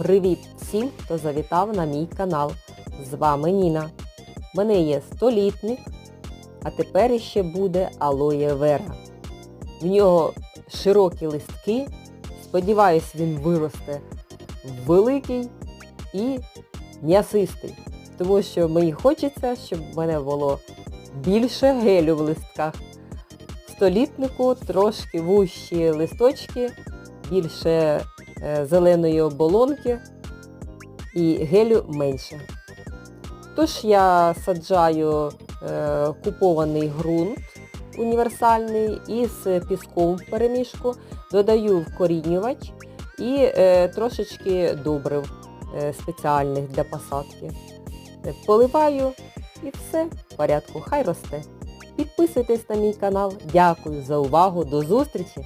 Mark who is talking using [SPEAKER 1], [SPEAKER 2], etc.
[SPEAKER 1] Привіт всім, хто завітав на мій канал. З вами Ніна. Мене є столітник, а тепер іще буде алоє вера. В нього широкі листки. Сподіваюсь, він виросте великий і м'ясистий. Тому що мені хочеться, щоб в мене було більше гелю в листках. Столітнику трошки вущі листочки, більше зеленої оболонки і гелю менше. Тож я саджаю е, купований ґрунт універсальний із піском в перемішку, додаю вкорінювач і е, трошечки добрив е, спеціальних для посадки. Е, Поливаю і все в порядку, хай росте. Підписуйтесь на мій канал. Дякую за увагу. До зустрічі!